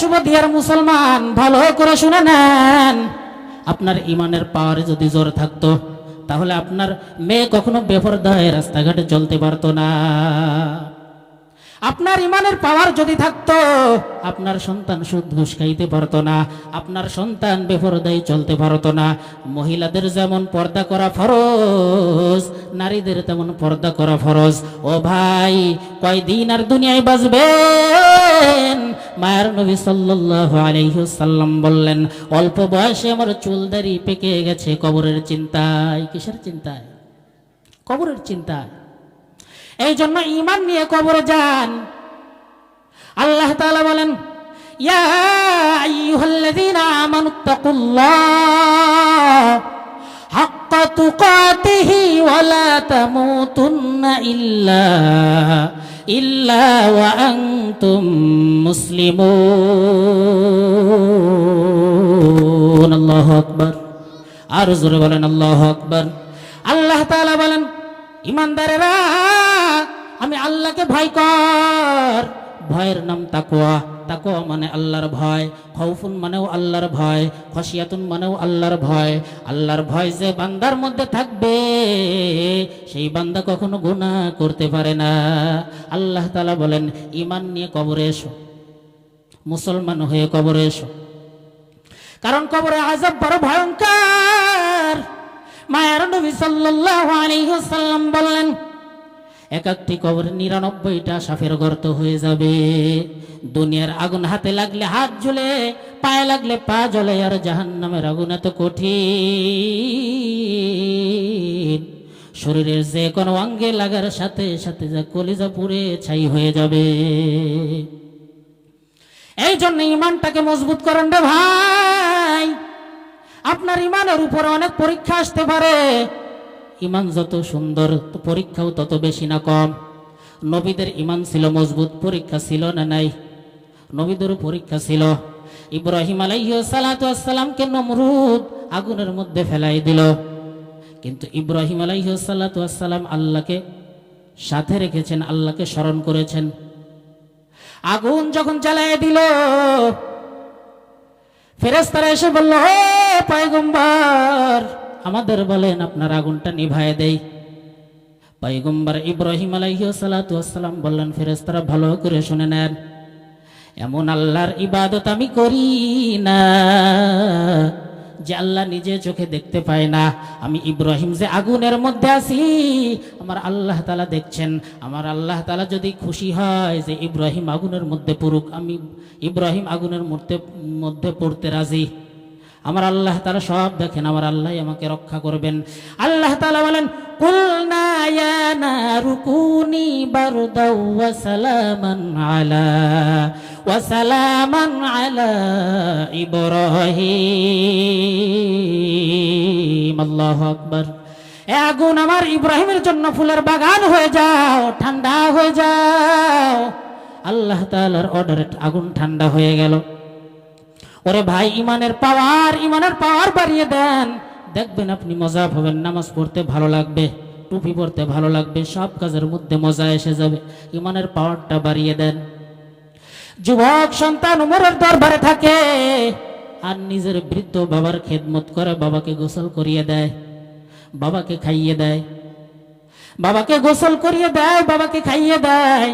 সুবদিয়ার মুসলমান, ভালো করে শুনে নেন। আপনার ইমানের পাওয়ার যদি জোর থাকতো, তাহলে আপনার মেয়ে কখনো বেপরদায় রাস্তাঘাটে চলতে পারতো না। আপনার ইমানের পাওয়ার যদি থাকতো, আপনার সন্তান সুদ ঘুষ খাইতে পারতো না, আপনার সন্তান বেপরদায় চলতে পারতো না। মহিলাদের যেমন পর্দা করা ফরজ, নারীদের তেমন পর্দা করা ফরজ। ও ভাই, কয়দিন আর দুনিয়ায় বাঁচবেন? মায়ের নবী আলাইহি সাল্লাম বললেন, অল্প বয়সে আমার চুলদারি পেকে গেছে, কবরের চিন্তায়। কিসের চিন্তায়? কবরের চিন্তায়। এই জন্য ইমান নিয়ে কবরে যান। আল্লাহ তাআলা বলেন, ইয়া আইয়ুহাল্লাযীনা আমানুত্তাকুল্লাহ হাক্কা তুকাতিহি ওয়া লা তামুতুন্না ওয়া আনতুম মুসলিমুন। আল্লাহু আকবার। আর জোরে বলেন, আল্লাহু আকবার। আল্লাহ তাআলা বলেন, ইমানদারেরা, আমি আল্লাহকে ভয় কর। ভয়ের নাম তাকোয়া তাকোয়া মানে আল্লাহর ভয়, খৌফুন মানেও আল্লাহর ভয়, খসিয়াতুন মানেও আল্লাহর ভয়। আল্লাহর ভয় যে বান্দার মধ্যে থাকবে, সেই বান্দা কখনো গুনাহ করতে পারে না। আল্লাহ তাআলা বলেন ইমান নিয়ে কবরে এসো, মুসলমান হয়ে কবরে এসো। কারণ কবরে আজাব বড় ভয়ঙ্কর। মায়ের নবী সাল্লাল্লাহু আলাইহি ওয়াসাল্লাম বললেন এক একটি কবরে নিরানব্বইটা সাফের গর্ত হয়ে যাবে। দুনিয়ার আগুন হাতে লাগলে হাত জ্বলে পায়ে লাগলে পা জ্বলে, আর জাহান্নামের আগুন এত কঠিন। শরীরের যে কোনো অঙ্গে লাগার সাথে সাথে যা কলিজা পুড়ে ছাই হয়ে যাবে। এই জন্য ইমানটাকে মজবুত করেন রে ভাই। আপনার ইমানের উপরে অনেক পরীক্ষা আসতে পারে। ইমান যত সুন্দর, পরীক্ষাও তত বেশি না কম। নবীদের ইমান ছিল মজবুত, পরীক্ষা ছিল না নাই? নবীদেরও পরীক্ষা ছিল। ইব্রাহিম আলাইহি সালাতামকে নমরুদ আগুনের মধ্যে ফেলাই দিল। কিন্তু ইব্রাহিম আলাইহি সালাতাম আল্লাহকে সাথে রেখেছেন, আল্লাহকে স্মরণ করেছেন। আগুন যখন জ্বালায় দিল ফেরেস্তারা এসে বলল পায়গম্বর আমাদের বলেন, আপনার আগুনটা নিভায় দেই। পাইগম্বর ইব্রাহিম আলাইসালাম বললেন ফেরেস্তারা ভালো করে শুনে নেন। এমন আল্লাহর ইবাদত আমি করি না, যে আল্লাহ নিজে চোখে দেখতে পায় না। আমি ইব্রাহিম যে আগুনের মধ্যে আছি, আমার আল্লাহ তালা দেখছেন। আমার আল্লাহ তালা যদি খুশি হয় যে ইব্রাহিম আগুনের মধ্যে পড়ুক, আমি ইব্রাহিম আগুনের মধ্যে মধ্যে পড়তে রাজি। আমার আল্লাহ তালা সব দেখেন, আমার আল্লাহ আমাকে রক্ষা করবেন। আল্লাহ তালা বলেন এ আগুন আমার ইব্রাহিমের জন্য ফুলের বাগান হয়ে যাও, ঠান্ডা হয়ে যাও। আল্লাহ তাআলার অর্ডারে আগুন ঠান্ডা হয়ে গেল। ওরে ভাই, ইমানের পাওয়ার ইমানের পাওয়ার বাড়িয়ে দেন। দেখবেন আপনি মজা হবেন নামাজ পড়তে ভালো লাগবে, টুপি পড়তে ভালো লাগবে, সব কাজের মধ্যে মজা এসে যাবে। ইমানের পাওয়ারটা বাড়িয়ে দেন। যুবক, সন্তান উমরের দরবারে থাকে, আর নিজের বৃদ্ধ বাবার খেদমত করে বাবাকে গোসল করিয়ে দেয়, বাবাকে খাইয়ে দেয়। বাবাকে গোসল করিয়ে দেয়, বাবাকে খাইয়ে দেয়।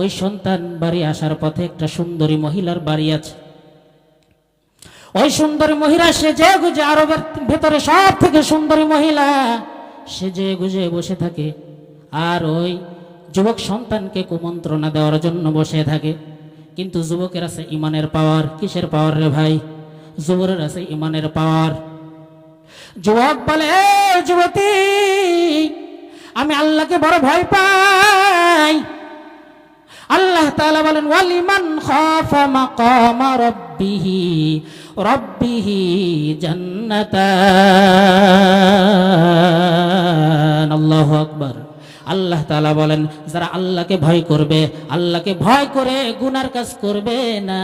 ওই সন্তান বাড়ি আসার পথে একটা সুন্দরী মহিলার বাড়ি আছে। ওই সুন্দরী মহিলা সেজে গুজে আরবের ভেতরে সব থেকে সুন্দরী মহিলা সেজে গুজে বসে থাকে। আর ওই যুবক সন্তানকে কুমন্ত্রণা দেওয়ার জন্য বসে থাকে। কিন্তু যুবকের আছে ইমানের পাওয়ার। কিসের পাওয়ার রে ভাই? যুবকের আছে ইমানের পাওয়ার। যুবক বলে, "এ যুবতী, আমি আল্লাহকে বড় ভয় পাই। আল্লাহ তাআলা বলেন ওয়ালিমান রাব্বিহি আল্লাহু আকবার। আল্লাহ তাআলা বলেন, যারা আল্লাহকে ভয় করবে, আল্লাহকে ভয় করে গুনার কাজ করবে না।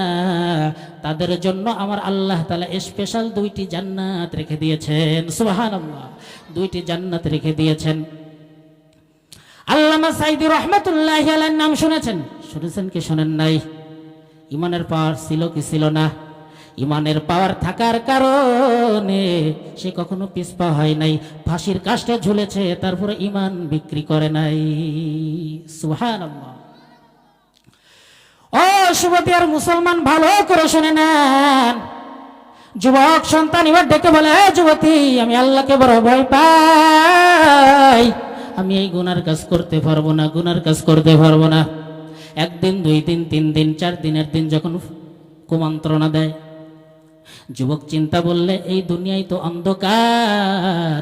তাদের জন্য আমার আল্লাহ তাআলা স্পেশাল দুইটি জান্নাত রেখে দিয়েছেন। সুবহানাল্লাহ। দুইটি জান্নাত রেখে দিয়েছেন। আল্লামা সাইদি রহমতুল্লাহ আলাইহির নাম শুনেছেন? শুনেছেন কি? শোনেন নাই। ইমানের পাওয়ার ছিল কি ছিল না? ইমানের পাওয়ার থাকার কারণে সে কখনো পিসপা হয় নাই। ফাঁসির কাজটা ঝুলেছে, তারপরে ইমান বিক্রি করে নাই। সুহান ও সুবতী, আর মুসলমান ভালো করে শুনে নেন। যুবক সন্তান এবার ডেকে বলে, "এ যুবতী, আমি আল্লাহকে বড় ভয় পাই। আমি এই গুনার কাজ করতে পারব না, গুনার কাজ করতে পারব না। একদিন, দুই দিন, তিন দিন, চার দিনের দিন যখন কুমন্ত্রণা দেয় যুবক চিন্তা বললে, এই দুনিয়ায় তো অন্ধকার।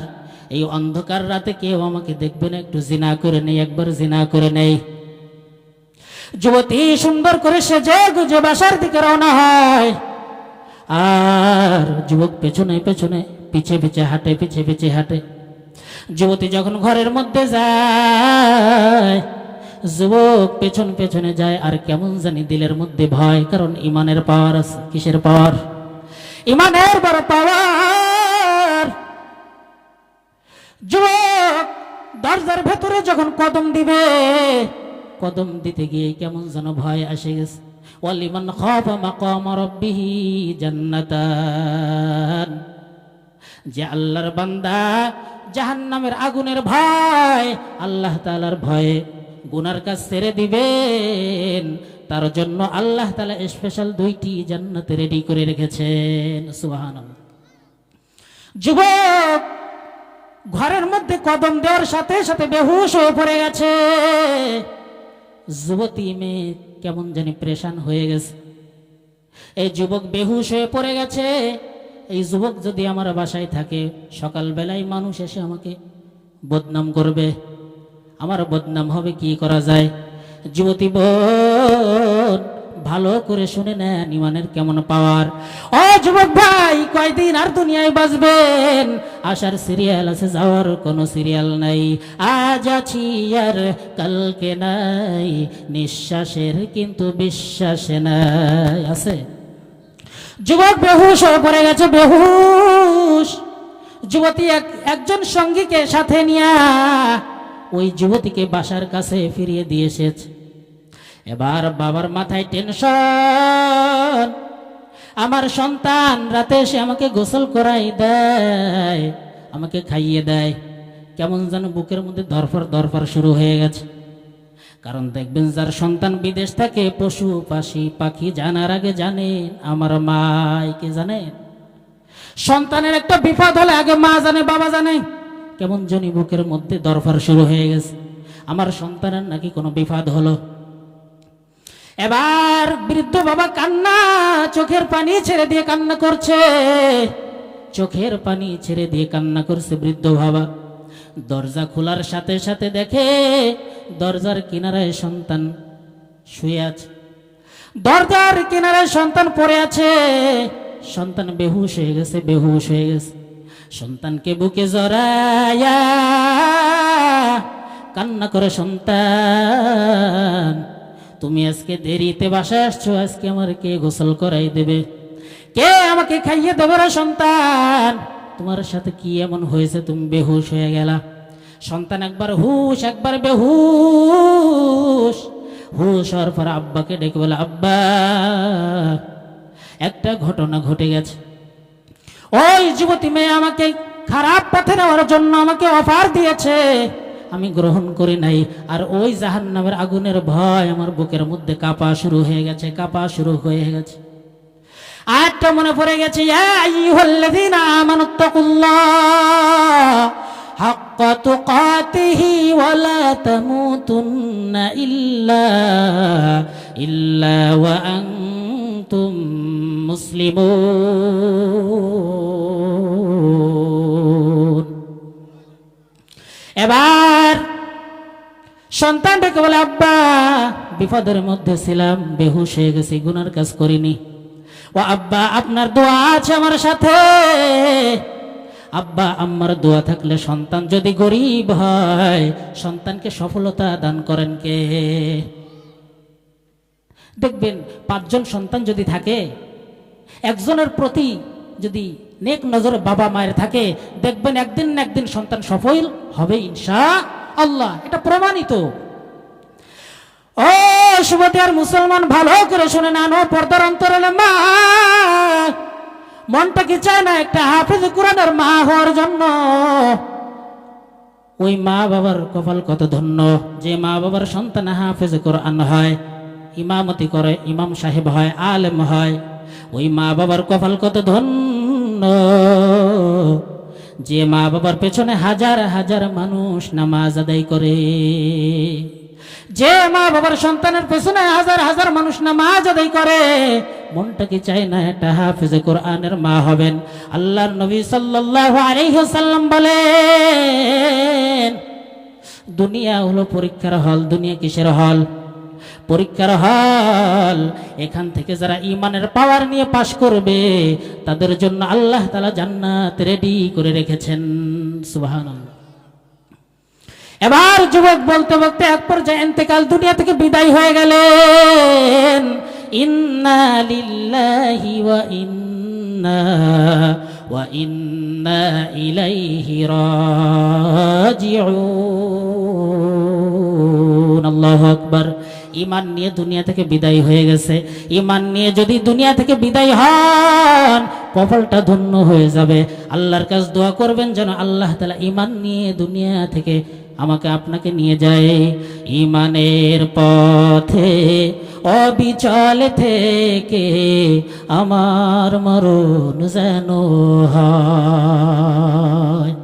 এই অন্ধকার রাতে কেউ আমাকে দেখবে না, একটু জিনা করে নেই, একবার জিনা করে নেই। যুবতী সুন্দর করে সেজে গুজে বাসার দিকে রওনা হয়। আর যুবক পেছনে পেছনে, পিছে পিছে হাঁটে, পিছে পিছে হাঁটে। যুবতী যখন ঘরের মধ্যে যায়, যুবক পেছন পেছনে যায়, আর কেমন জানি দিলের মধ্যে ভয়, কারণ ইমানের পাওয়ার আছে, কিসের পাওয়ার? ইমানের বড় পাওয়ার। যুবক, দরজার ভেতরে যখন কদম দিবে, কদম দিতে গিয়ে কেমন যেন ভয় আসে গেছে। ওয়ালিমান খাফা মাকাম রাব্বিহি জান্নাতান। যে আল্লাহর বান্দা জাহান্নামের আগুনের ভয়, আল্লাহ তাআলার ভয়ে গুনার কাজ ছেড়ে দিবেন। তার জন্য আল্লাহ তালা স্পেশাল দুইটি জান্নাত রেডি করে রেখেছেন, সুবহানাল্লাহ। যুবক, ঘরের মধ্যে কদম দেওয়ার সাথে সাথে বেহুশ হয়ে পড়ে গেছে। যুবতী মেয়ে কেমন জানি প্রেশান হয়ে গেছে। এই যুবক বেহুশ হয়ে পড়ে গেছে। এই যুবক যদি আমার বাসায় থাকে, সকালবেলায় মানুষ এসে আমাকে বদনাম করবে। আমার বদনাম হবে কি করা যায়? যুবতী বোন, ভালো করে শুনে নেন ইমানের কেমন পাওয়ার। ও যুবক ভাই, কয়দিন আর দুনিয়ায় বাঁচবেন? আসার সিরিয়াল আছে, যাওয়ার কোনো সিরিয়াল নাই। আজ আছি আর কালকে নাই, নিঃশ্বাসের কিন্তু বিশ্বাসে নাই। আছে? যুবক বেহুশ হয়ে পড়ে গেছে, বেহুশ। যুবতী এক, একজন সঙ্গীকে সাথে নিয়ে ওই যুবতীকে বাসার কাছে ফিরিয়ে দিয়ে এসেছে। এবার বাবার মাথায় টেনশন আমার সন্তান রাতে এসে আমাকে গোসল করাই দেয়, আমাকে খাইয়ে দেয়। কেমন যেন বুকের মধ্যে ধরফর ধরফর শুরু হয়ে গেছে। কারণ দেখবেন যার সন্তান বিদেশ থাকে, পশু পাখি পাখি জানার আগে জানেন, আমার মাইকে জানেন সন্তানের একটা বিপদ হলে আগে মা জানে, বাবা জানে। কেমন জনি বুকের মধ্যে দরফার শুরু হয়ে গেছে। আমার সন্তানের নাকি কোনো বিপদ হলো? এবার বৃদ্ধ বাবা কান্না, চোখের পানি ছেড়ে দিয়ে কান্না করছে। চোখের পানি ছেড়ে দিয়ে কান্না করছে বৃদ্ধ বাবা। দরজা খোলার সাথে সাথে দেখে দরজার কিনারায় সন্তান শুয়ে আছে। দরজার কিনারায় সন্তান পড়ে আছে। সন্তান বেহুশ হয়ে গেছে, বেহুশ হয়ে গেছে। সন্তানকে বুকে জড়ায়া কান্না করে সন্তান তুমি আজকে দেরিতে বাসায় আসছো, আজকে আমার কে গোসল করাই দেবে। কে আমাকে খাইয়ে দেবো রে সন্তান? তোমার সাথে কি এমন হয়েছে? তুমি বেহুশ হয়ে গেলা। সন্তান একবার হুশ, একবার বেহুশ। হুশ হওয়ার পর আব্বাকে ডেকে বলে, আব্বা, একটা ঘটনা ঘটে গেছে। ওই যুবতী মেয়ে আমাকে খারাপ পথে নেওয়ার জন্য আমাকে অফার দিয়েছে। আমি গ্রহণ করি নাই আর ওই জাহান নামের আগুনের ভয় আমার বুকের মধ্যে কাঁপা শুরু হয়ে গেছে কাঁপা শুরু হয়ে গেছে আরেকটা মনে পড়ে গেছে ইয়া আইয়ুহাল্লাযীনা আমানুত্তাকুল্লাহ حق تقاته ولا تموتن إلا إلا وأنتم مسلمون এবার সন্তানটাকে বলে, আব্বা, বিপদের মধ্যে ছিলাম, বেহুশ হয়ে গেছি, গুনার কাজ করিনি। ও আব্বা, আপনার দোয়া আছে আমার সাথে? আব্বা আম্মার দোয়া থাকলে সন্তান যদি গরিব হয়, সন্তানকে সফলতা দান করেন কে? দেখবেন, পাঁচজন সন্তান যদি থাকে, একজনের প্রতি যদি নেক নজর বাবা মায়ের থাকে, দেখবেন একদিন না একদিন সন্তান সফল হবে ইনশা আল্লাহ। এটা প্রমাণিত। ও সুবতিয়ার মুসলমান ভালো করে শুনে নো পর্দার অন্তরালে মা। মনটা কি চায় না একটা হাফিজ কোরআনের মা হওয়ার জন্য? ওই মা বাবার কপাল কত ধন্য, যে মা বাবার সন্তান হাফেজ কোরআন হয়, ইমামতি করে, ইমাম সাহেব হয়, আলেম হয়। ওই মা বাবার কপাল কত ধন্য যে মা বাবার পেছনে হাজার হাজার মানুষ নামাজ আদায় করে, যে মা বাবার সন্তানের পেছনে হাজার হাজার মানুষ নামাজ আদায় করে, মনটা কি চায় না এটা হাফিজে কোরআনের মা হবেন? আল্লাহর নবী সাল্লাল্লাহু আলাইহি সাল্লাম বলেন, দুনিয়া হলো পরীক্ষার হল, দুনিয়া কিসের হল? পরীক্ষার হল, এখান থেকে যারা ইমানের পাওয়ার নিয়ে পাশ করবে, তাদের জন্য আল্লাহ তালা জান্নাত রেডি করে রেখেছেন। সুবহানাল্লাহ। এবার যুবক বলতে বলতে এক পর্যায়ে এতেকাল দুনিয়া থেকে বিদায় হয়ে গেলেন। ইন্না লিল্লাহি ইন্না, ওয়া ইন্না ইলাইহি আকবার। ইমান নিয়ে দুনিয়া থেকে বিদায় হয়ে গেছে। ইমান নিয়ে যদি দুনিয়া থেকে বিদায় হন, কপালটা ধন্য হয়ে যাবে। আল্লাহর কাছে দোয়া করবেন যেন আল্লাহ তালা ইমান নিয়ে দুনিয়া থেকে আমাকে আপনাকে নিয়ে যায়। ইমানের পথে, অবিচল থেকে আমার মরণ যেন হয়।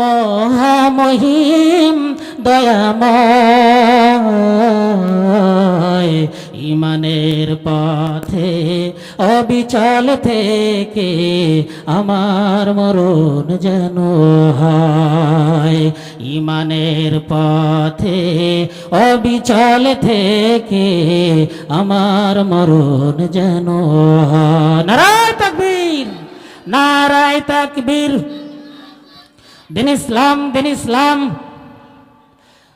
মহামহিম দয়াময়। ইমানের পথে অবিচল থেকে আমার মরণ যেন হয়। ইমানের পথে অবিচল থেকে আমার মরণ যেন নারায় তাকবীর নারায় তাকবীর। দিন ইসলাম দিন ইসলাম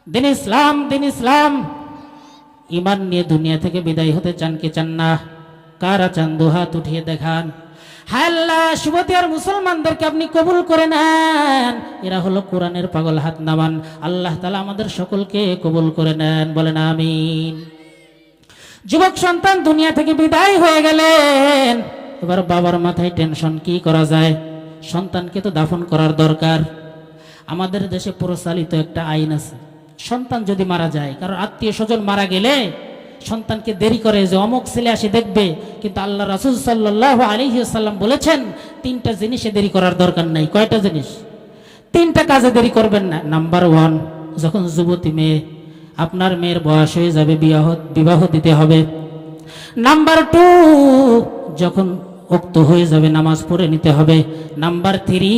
দিন ইসলাম দিন ইসলাম। ইমান নিয়ে দুনিয়া থেকে বিদায় হতে চান কি চান না? কারা চান দু হাত উঠিয়ে দেখান? হাল্লা সুবতি আর মুসলমানদেরকে আপনি কবুল করে নেন। এরা হলো কোরআনের পাগল হাত নামান। আল্লাহ তালা আমাদের সকলকে কবুল করে নেন, বলেন আমিন। যুবক সন্তান, দুনিয়া থেকে বিদায় হয়ে গেলেন। এবার বাবার মাথায় টেনশন কি করা যায়? সন্তানকে তো দাফন করার দরকার। আমাদের দেশে প্রচালিত একটা আইন আছে। সন্তান যদি মারা যায় কারণ আত্মীয় স্বজন মারা গেলে সন্তানকে দেরি করে যে অমুক ছেলে আসে দেখবে, কিন্তু আল্লাহ রাসুল সাল্লাহ আলহিসাল্লাম বলেছেন, তিনটা জিনিসে দেরি করার দরকার নাই। কয়টা জিনিস? তিনটা কাজে দেরি করবেন না। নাম্বার ওয়ান যখন যুবতী মেয়ে, আপনার মেয়ের বয়স হয়ে যাবে, বিবাহ বিবাহ দিতে হবে। নাম্বার টু যখন উক্ত হয়ে যাবে, নামাজ পড়ে নিতে হবে। নাম্বার থ্রি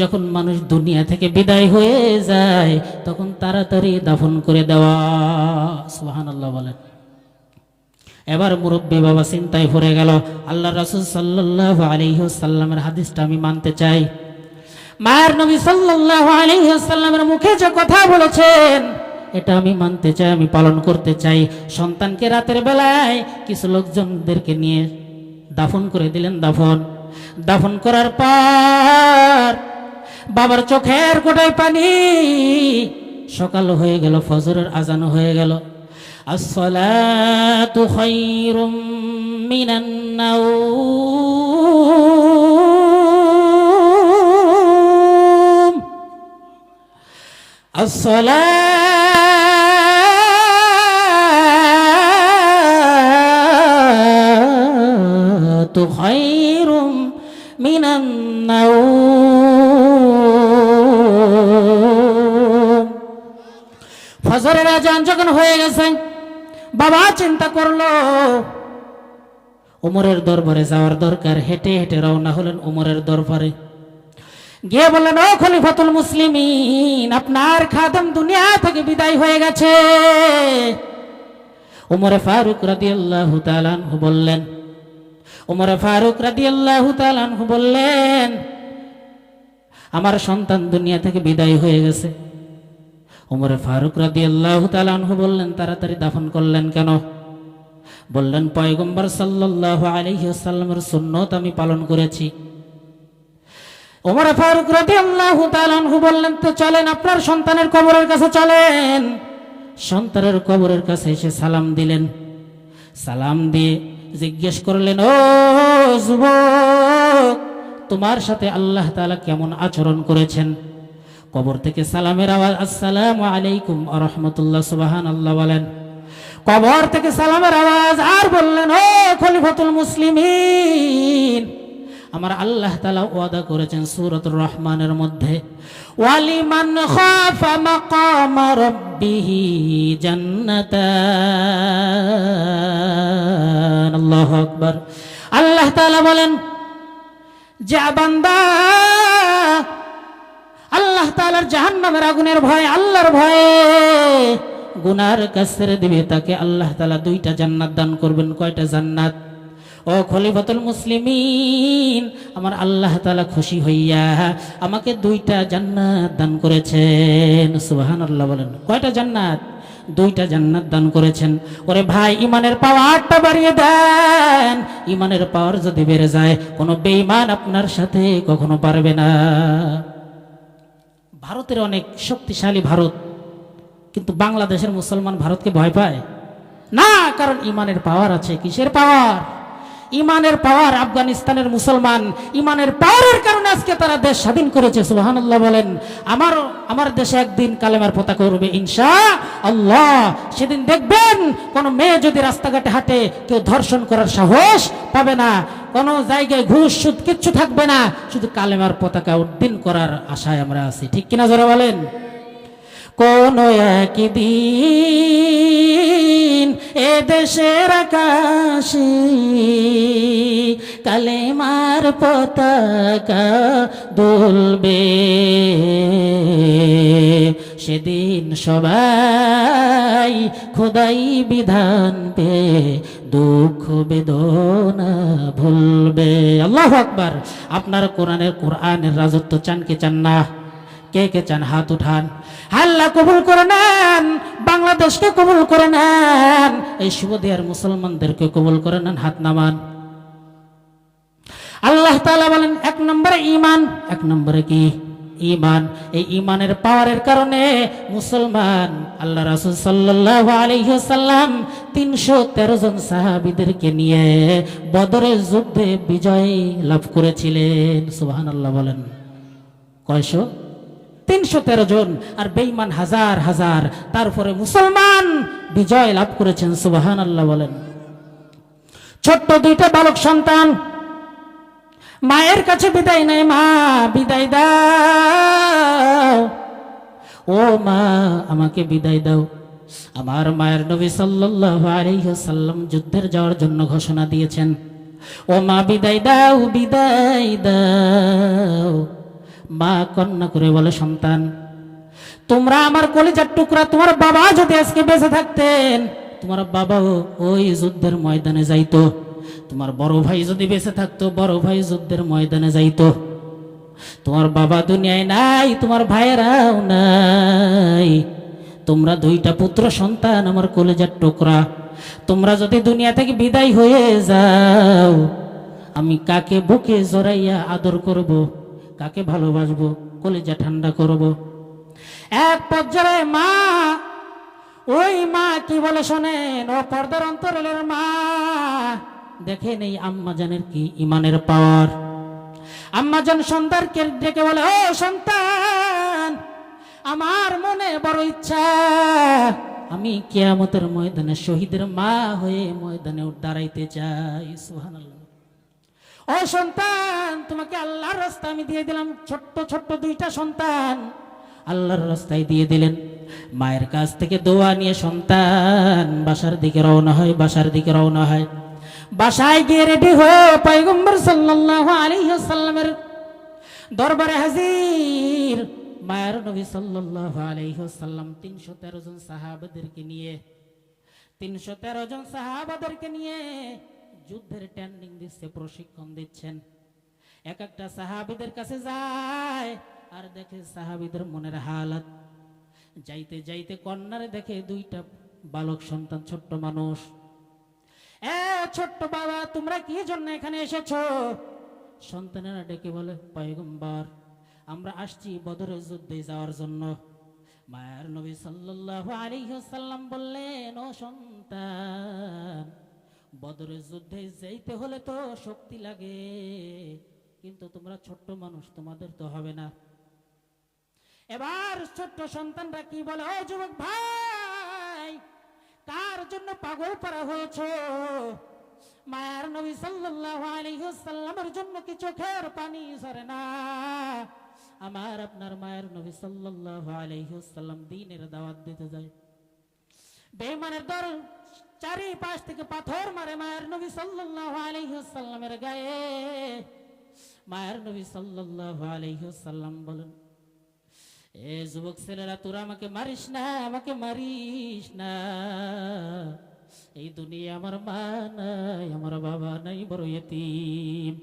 যখন মানুষ দুনিয়া থেকে বিদায় হয়ে যায়, তখন তাড়াতাড়ি দাফন করে দেওয়া। সুহান আল্লাহ বলেন। এবার মুরব্বী বাবা চিন্তায় ভরে গেল আল্লাহ রাসুল সাল্লাহ আলিহাল্লামের হাদিসটা আমি মানতে চাই। মায়ের নবী সাল্লাহ আলিহাল্লামের মুখে যে কথা বলেছেন, এটা আমি মানতে চাই, আমি পালন করতে চাই। সন্তানকে রাতের বেলায় কিছু লোকজনদেরকে নিয়ে দাফন করে দিলেন দাফন। দাফন করার পর বাবার চোখের গোটায় পানি সকাল হয়ে গেল, ফজরের আজান হয়ে গেল। আসসালাতু ফজরের আজান যখন হয়ে গেছে, বাবা চিন্তা করল, উমরের দরবারে যাওয়ার দরকার। হেঁটে হেঁটে রওনা হলেন উমরের দরবারে। গিয়ে বললেন, ও খলিফাতুল মুসলিমিন, আপনার খাদম দুনিয়া থেকে বিদায় হয়ে গেছে। উমরে ফারুক রাদিয়াল্লাহু তাআলা বললেন উমরে ফারুক রাদিয়াল্লাহু তাআলা আনহু বললেন, আমার সন্তান দুনিয়া থেকে বিদায় হয়ে গেছে। উমরে ফারুক রাদিয়াল্লাহু তাআলা আনহু বললেন, তাড়াতাড়ি দাফন করলেন কেন? বললেন, পয়গম্বর সাল্লাল্লাহু আলাইহি ওয়াসাল্লামের সুন্নত আমি পালন করেছি। ওমর ফারুক রাদিয়াল্লাহু তাআলা আনহু বললেন, তো চলেন, আপনার সন্তানের কবরের কাছে চলেন। সন্তানের কবরের কাছে এসে সালাম দিলেন। সালাম দিয়ে জিজ্ঞেস করলেন, ও যুবক, তোমার সাথে আল্লাহ তালা কেমন আচরণ করেছেন? কবর থেকে সালামের আওয়াজ, আসসালাম আলাইকুম রহমতুল্লাহ সুবাহান আল্লাহ বলেন। কবর থেকে সালামের আওয়াজ আর বললেন, ও খলিফতুল মুসলিমিন আমার আল্লাহ তালা ওয়াদা করেছেন সুরত রহমানের মধ্যে, ওয়ালিমান খাফা আল্লাহু তাআলা বলেন, যা বান্দা, আল্লাহ তাআলার জাহান্নামের আগুনের ভয়, আল্লাহর ভয়ে গুনার কাছের দিবে, তাকে আল্লাহ তাআলা দুইটা জান্নাত দান করবেন। কয়টা জান্নাত? ও খলিফাতুল মুসলিমিন, আমার আল্লাহ তাআলা খুশি হইয়া আমাকে দুইটা জান্নাত দান করেছেন। সুবহানাল্লাহ বলেন, কয়টা জান্নাত? দুইটা জান্নাত দান করেছেন। ওরে ভাই, ইমানের পাওয়ারটা বাড়িয়ে দেন। ইমানের পাওয়ার যদি বেড়ে যায়, কোনো বেইমান আপনার সাথে কখনো পারবে না। ভারতের অনেক শক্তিশালী ভারত, কিন্তু বাংলাদেশের মুসলমান ভারতকে ভয় পায়? না, কারণ ইমানের পাওয়ার আছে। কিসের পাওয়ার? ইমানের পাওয়ার আফগানিস্তানের মুসলমান, ইমানের পাওয়ারের কারণে আজকে তারা দেশ স্বাধীন করেছে, সুবহানাল্লাহ বলেন। আমার আমার দেশে একদিন কালেমার পতাকা উঠবে ইনশা আল্লাহ সেদিন দেখবেন কোন মেয়ে যদি রাস্তাঘাটে হাঁটে, কেউ ধর্ষণ করার সাহস পাবে না। কোন জায়গায় ঘুষ, সুদ, কিচ্ছু থাকবে না। শুধু কালেমার পতাকা উদ্দিন করার আশায় আমরা আছি। ঠিক কিনা যারা বলেন? কোন একদিন এ দেশের আকাশে কালেমার পতাকা দুলবে। সেদিন সবাই খোদাই বিধান পে দুঃখ বেদনা ভুলবে। আল্লাহ আকবার। আপনার কোরআনের কোরআনের রাজত্ব চান কি চান না? কে কে চান হাত উঠান? আল্লাহ কবুল করে নেন, বাংলাদেশকে কবুল করে নেন, এই শুভদিয়ার মুসলমানদেরকে কবুল করে নেন, হাত নামান। আল্লাহ তাআলা বলেন, এক নম্বরে ইমান এক নম্বরে কি? ইমান এই ইমানের পাওয়ারের কারণে মুসলমান, আল্লাহ রাসূল সাল্লাল্লাহু আলাইহি ওয়াসাল্লাম 313 জন সাহাবিদেরকে নিয়ে বদরের যুদ্ধে বিজয় লাভ করেছিলেন, সুবহানাল্লাহ বলেন। কয়শো? তিনশো তেরো জন আর বেইমান হাজার হাজার। তারপরে মুসলমান বিজয় লাভ করেছেন সুবাহান আল্লাহ বলেন। ছোট্ট দুইটা বালক সন্তান, মায়ের কাছে বিদায় নেয়, মা, বিদায় দাও। ও মা, আমাকে বিদায় দাও। আমার মায়ের নবী সাল্লাম যুদ্ধের যাওয়ার জন্য ঘোষণা দিয়েছেন, ও মা, বিদায় দাও বিদায় দাও। মা কন্যা করে বলে, সন্তান, তোমরা আমার কলিজার টুকরা, তোমার বাবা যদি আজকে বেঁচে থাকতেন, তোমার বাবাও ওই যুদ্ধের ময়দানে যাইতো, তোমার বড় ভাই যদি বেঁচে থাকতো, বড় ভাই যুদ্ধের ময়দানে যাইতো, তোমার বাবা দুনিয়ায় নাই, তোমার ভাইয়েরাও নাই, তোমরা দুইটা পুত্র সন্তান, আমার কলেজার টুকরা, তোমরা যদি দুনিয়া থেকে বিদায় হয়ে যাও, আমি কাকে বুকে জড়াইয়া আদর করব? কাকে ভালোবাসবো? কলেজা ঠান্ডা করব। এক পর্যায়ে মা, ওই মা কি বলে শোনেন? ও পর্দার অন্তরের মা। দেখে নেই আম্মা জানের কি ইমানের পাওয়ার। আম্মা জান সন্তানকে ডেকে বলে, ও সন্তান, আমার মনে বড় ইচ্ছা, আমি কেয়ামতের ময়দানে শহীদের মা হয়ে ময়দানে দাঁড়াইতে চাই। সুবহানাল্লাহ। সন্তান, তোমাকে আল্লাহর রাস্তা আমি দিয়ে দিলাম ছোট্ট ছোট্ট দুইটা সন্তান। আল্লাহর রাস্তায় দিয়ে দিলেন। মায়ের কাছ থেকে দোয়া নিয়ে সন্তান বাসার দিকে রওনা হয়, বাসার দিকে রওনা হয়। বাসায় গিয়ে রেডি হয়ে পয়গম্বর সাল্লাল্লাহু আলাইহি সাল্লামের দরবারে হাজির। মায়ের নবী আলাইহি সাল্লাম 313 জন সাহাবাদেরকে নিয়ে, তিনশো তেরো জন সাহাবাদেরকে নিয়ে যুদ্ধের ট্যান্ডিং দিচ্ছে, প্রশিক্ষণ দিচ্ছেন। এক একটা সাহাবিদের কাছে যায় আর দেখে সাহাবিদের মনের হালাত। যাইতে যাইতে কন্যারে দেখে দুইটা বালক সন্তান, ছোট্ট মানুষ। এ, ছোট্ট বাবা, তোমরা কি জন্য এখানে এসেছ? সন্তানেরা ডেকে বলে, পয়গম্বর, আমরা আসছি বদরের যুদ্ধে যাওয়ার জন্য। মায়ার নবী সাল্লাল্লাহু আলাইহি সাল্লাম বললেন, ও সন্তান বদরের যুদ্ধে যাইতে হলে তো শক্তি লাগে। কিন্তু তোমরা ছোট্ট মানুষ, তোমাদের তো হবে না। এবার ছোট্ট সন্তানরা কি বলে, ও যুবক ভাই, কার জন্য পাগল করা হয়েছে? মায়ার নবী সাল্লাল্লাহু আলাইহি সাল্লামের জন্য কি চোখের পানি সরে না? আমার আপনার মায়ের নবী সাল্লাল্লাহু আলাইহি সাল্লাম দ্বীনের দাওয়াত দিতে যায়। বেঈমানের দল চারিপাশ থেকে পাথর মারে মায়ের নবী সাল্লাল্লাহু আলাইহি গায়ে। মায়ের নবী সাল্লাল্লাহু আলাইহি সাল্লাম বলেন, এ যুবক ছেলেরা, তোরা আমাকে মারিস না, আমাকে মারিস না। এই দুনিয়া আমার মা নাই, আমার বাবা নাই, বড় এতিম।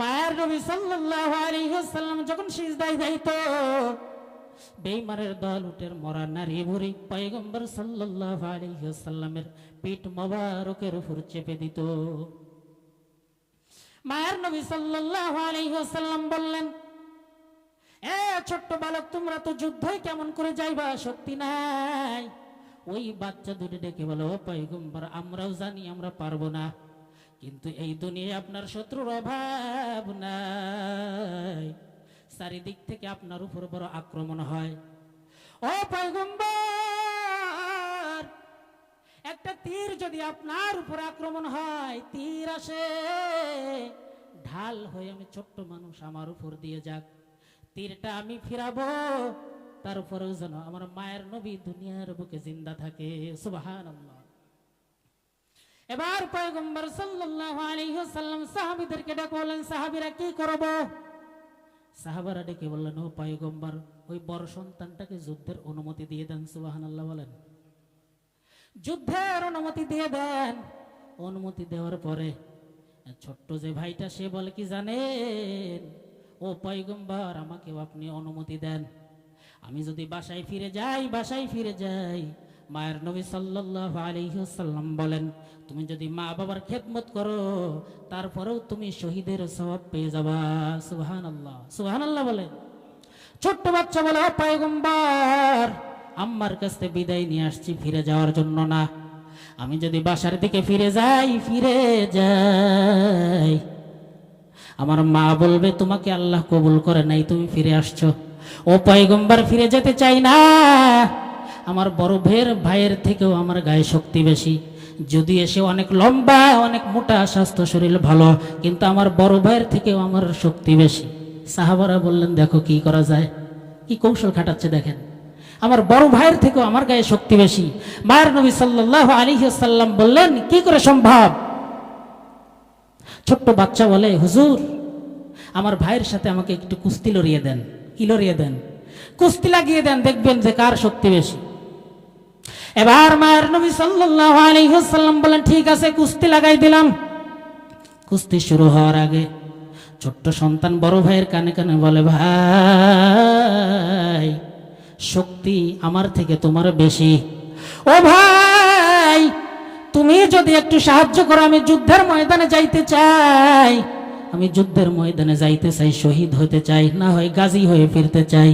মায়ের নবী সাল্লাল্লাহু আলাইহি ওয়াসাল্লাম যখন সিজদায় যাইতো বেঈমানের দল উটের মরা নারী ভুরি পয়গম্বর সাল্লাল্লাহু আলাইহি ওয়াসাল্লামের পিঠ মোবারকের উপর চেপে দিত। মায়ের নবী সাল্লাল্লাহু আলাইহি ওয়াসাল্লাম বললেন, এ ছোট্ট বালক, তোমরা তো যুদ্ধই কেমন করে যাইবা? সত্যি নাই। ওই বাচ্চা দুটি ডেকে বলো, "ও পয়গম্বর, আমরাও জানি আমরা পারব না, কিন্তু এই দুনিয়ায় আপনার শত্রুর অভাব নাই। চারিদিক থেকে আপনার উপর বড় আক্রমণ হয়। ও পয়গম্বর, একটা তীর যদি আপনার উপর আক্রমণ হয়, তীর আসে, ঢাল হয়ে আমি ছোট্ট মানুষ আমার উপর দিয়ে যাক। তীরটা আমি ফিরাবো তারপরেও যেন আমার মায়ের নবী দুনিয়ার বুকে জিন্দা থাকে। সুবাহান এবার পয়গম্বর সাল্লাল্লাহু আলাইহি ওয়াসাল্লাম সাহাবীদেরকে ডেকে বললেন, সাহাবীরা কি করব? সাহাবারা ডেকে বললেন, ও পয়গম্বর, ওই বড় সন্তানটাকে যুদ্ধের অনুমতি দিয়ে দেন, সুবহানাল্লাহ বলেন। যুদ্ধের অনুমতি দিয়ে দেন। অনুমতি দেওয়ার পরে ছোট্ট যে ভাইটা, সে বলে কি জানেন? ও পয়গম্বর, আমাকেও আপনি অনুমতি দেন। আমি যদি বাসায় ফিরে যাই, বাসায় ফিরে যাই মায়ের নবী সাল্লাল্লাহু আলাইহি ওয়াসাল্লাম বলেন, তুমি যদি মা বাবার খেদমত করো, তারপরেও তুমি শহীদের সওয়াব পেয়ে যাবা। সুহান আল্লাহ সুহান আল্লাহ বলেন। ছোট্ট বাচ্চা বলে, "ও পয়গম্বর, আম্মার কাছ বিদায় নিয়ে আসছি, ফিরে যাওয়ার জন্য না। আমি যদি বাসার দিকে ফিরে যাই ফিরে যাই। আমার মা বলবে, তোমাকে আল্লাহ কবুল করে নাই, তুমি ফিরে আসছো। ও পয়গম্বর, ফিরে যেতে চাই না। আমার বড় ভের ভাইয়ের থেকেও আমার গায়ে শক্তি বেশি। যদি এসে অনেক লম্বা, অনেক মোটা, স্বাস্থ্য শরীর ভালো, কিন্তু আমার বড় ভাইয়ের থেকেও আমার শক্তি বেশি। সাহাবারা বললেন, দেখো কি করা যায়? কি কৌশল খাটাচ্ছে দেখেন। আমার বড় ভাইয়ের থেকেও আমার গায়ে শক্তি বেশি। মায়ের নবী সাল্লাল্লাহু আলাইহি সাল্লাম বললেন, কি করে সম্ভব? ছোট্ট বাচ্চা বলে, হুজুর, আমার ভাইয়ের সাথে আমাকে একটু কুস্তি লড়িয়ে দেন। কি লড়িয়ে দেন? কুস্তি লাগিয়ে দেন, দেখবেন যে কার শক্তি বেশি। এবার মায়ের নবী সাল্লাল্লাহু আলাইহি সাল্লাম বলেন, ঠিক আছে, কুস্তি লাগাই দিলাম। কুস্তি শুরু হওয়ার আগে ছোট্ট সন্তান বড় ভাইয়ের কানে কানে বলে, ভাই, শক্তি আমার থেকে তোমার বেশি। ও ভাই, তুমি যদি একটু সাহায্য করো, আমি যুদ্ধের ময়দানে যাইতে চাই। আমি যুদ্ধের ময়দানে যাইতে চাই, শহীদ হতে চাই, না হয় গাজী হয়ে ফিরতে চাই।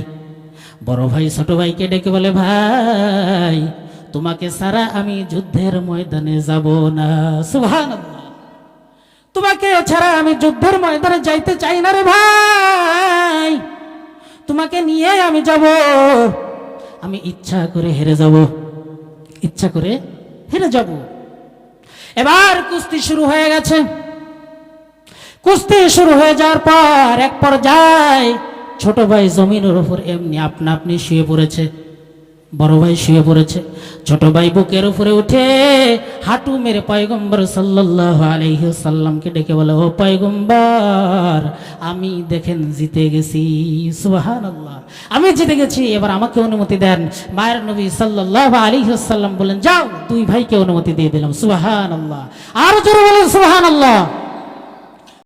বড় ভাই ছোট ভাইকে ডেকে বলে, ভাই তোমাকে সারা আমি যুদ্ধের ময়দানে যাব না। সুবহানাল্লাহ। তোমাকে ছাড়া আমি যুদ্ধের ময়দানে যাইতে চাই না রে ভাই। তোমাকে নিয়ে আমি যাব। আমি ইচ্ছা করে হেরে যাব। ইচ্ছা করে হেরে যাব। এবার কুস্তি শুরু হয়ে গেছে। কুস্তি শুরু হয়ে যাওয়ার পর এক পর্যায়ে ছোট ভাই জমিনের উপর এমনি আপনা আপনি শুয়ে পড়েছে। বড় ভাই শুয়ে পড়েছে। ছোট ভাই বুকের উপরে উঠে হাঁটু মেরে পয়গম্বর সাল্লাল্লাহু আলাইহি সাল্লামকে ডেকে বলে, ও পয়গম্বর, আমি দেখেন জিতে গেছি। সুবহানাল্লাহ। আমি জিতে গেছি, এবার আমাকে অনুমতি দেন। মায়ের নবী সাল্লাল্লাহু আলাইহি সাল্লাম বলেন, যাও, দুই ভাইকে অনুমতি দিয়ে দিলাম। সুবহানাল্লাহ। আর জোরে বলেন, সুবহানাল্লাহ।